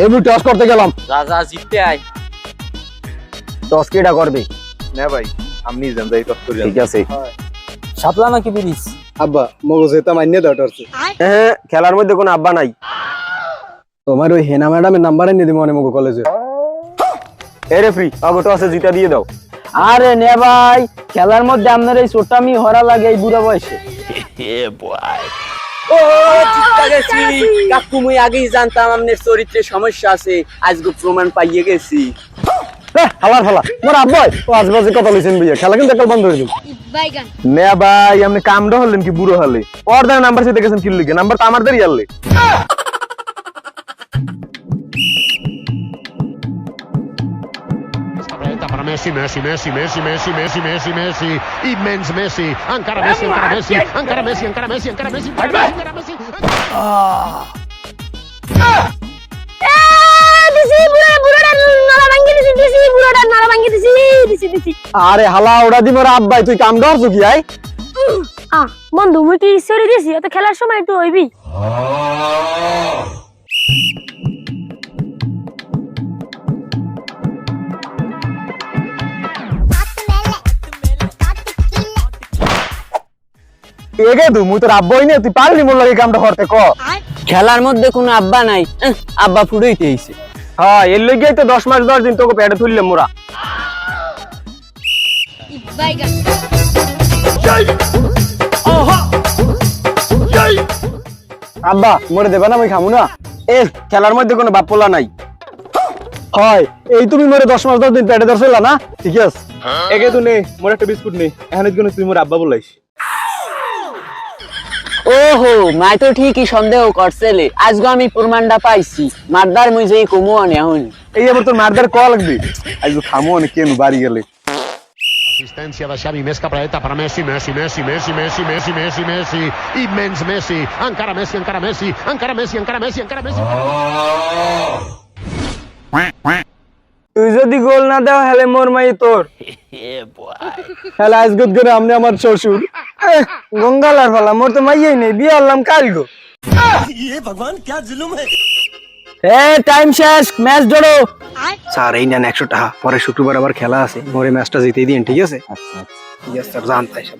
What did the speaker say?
এই মুই টস করতে গেলাম। যা জিততে আয়। টস কেটা করবে? না ভাই আপনি যান যাই টস করি। ঠিক আছে। সাপলা নাকি বিরিস আব্বা মগজ মাইনে দাও টস। হ্যাঁ খেলার মধ্যে কোনো আব্বা নাই। তোমার ওই হেনা ম্যাডামের নাম্বার এনে দিবো মনে মগো কলেজে এ। রেফ্রি আগো টসে জিতা দিয়ে দাও। আরে নে ভাই খেলার মধ্যে আপনার এই চোটামি হরা লাগে এই বুড়া বয়সে। ও জিততে গেছি কাকু মুই আগেই জানতাম আপনার চরিত্রে সমস্যা আছে। আজকে প্রমাণ পাইয়ে গেছি। হালার হালা মোর আব্বাই ও আজ কথা লইছেন ভাইয়া খেলা কিন্তু একবার বন্ধ হয়ে দিন ভাই আপনি হলেন কি বুড়ো হলে? ওর নাম্বার সাথে গেছেন কি লিখে নাম্বার তো আমার দেরি আনলে। Messi, Messi, Messi, Messi, Messi, Messi, Messi, Messi, immens Messi, encara Messi, encara Messi, encara Messi, encara Messi, encara Messi, encara Messi, encara Messi. দিছি বুড়া বুড়াটা নালা ভাঙ্গি দিছি দিছি বুড়াটা নালা ভাঙ্গি দিছি দিছি দিছি আরে হালা ওটা দি মোর আব্বাই তুই কাম করছ কি আই আ বন্ধু মুই কি ঈশ্বরী দিছি এত খেলার সময় একটু হইবি এগে দু মুই তোর আব্বাই নে তুই পারলি মোর লাগে কামটা করতে ক? খেলার মধ্যে কোনো আব্বা নাই আব্বা ফুড়ইতে আইছে। হ্যাঁ এর লইগেই তো দশ মাস দশ দিন তোকে পেটে তুললাম মোরা। আব্বা মরে দেবে না আমি খামু না। এ খেলার মধ্যে কোনো বাপ্পলা নাই। হয় এই তুমি মরে দশ মাস দশ দিন পেটে ধরছিলা না? ঠিক আছে। একে তো নে মোর একটা বিস্কুট নে এখানে তুই মোর আব্বা বলাইস ওহো মাই তো ঠিকই সন্দেহ করছেলে আজকে আমি প্রমাণটা পাইছি মারদার মুই যেই কমু আনে এখন এই এবার তোর মারদার ক লাগবে আজ খামু অনেক কেন বাড়ি গেলে Assistencia da Xavi Mesca para para Messi, Messi, Messi, Messi, Messi, Messi, Messi, Messi, immens Messi, encara Messi, encara Messi, encara Messi, encara Messi, encara Messi. তুই যদি গোল না দেও হেলে মোর মাই তোর হেলে আজ গুদ করে আমনে আমার শ্বশুর গঙ্গালার ফালা মোর তো মাইয়াই নেই বিয়ে হলাম কাল গো এ টাইম শেষ ম্যাচ ধরো স্যার এই নেন একশো টাকা পরে শুক্রবার আবার খেলা আছে মোরে ম্যাচটা জিতে দিন ঠিক আছে আচ্ছা ঠিক আছে স্যার জানতাই সব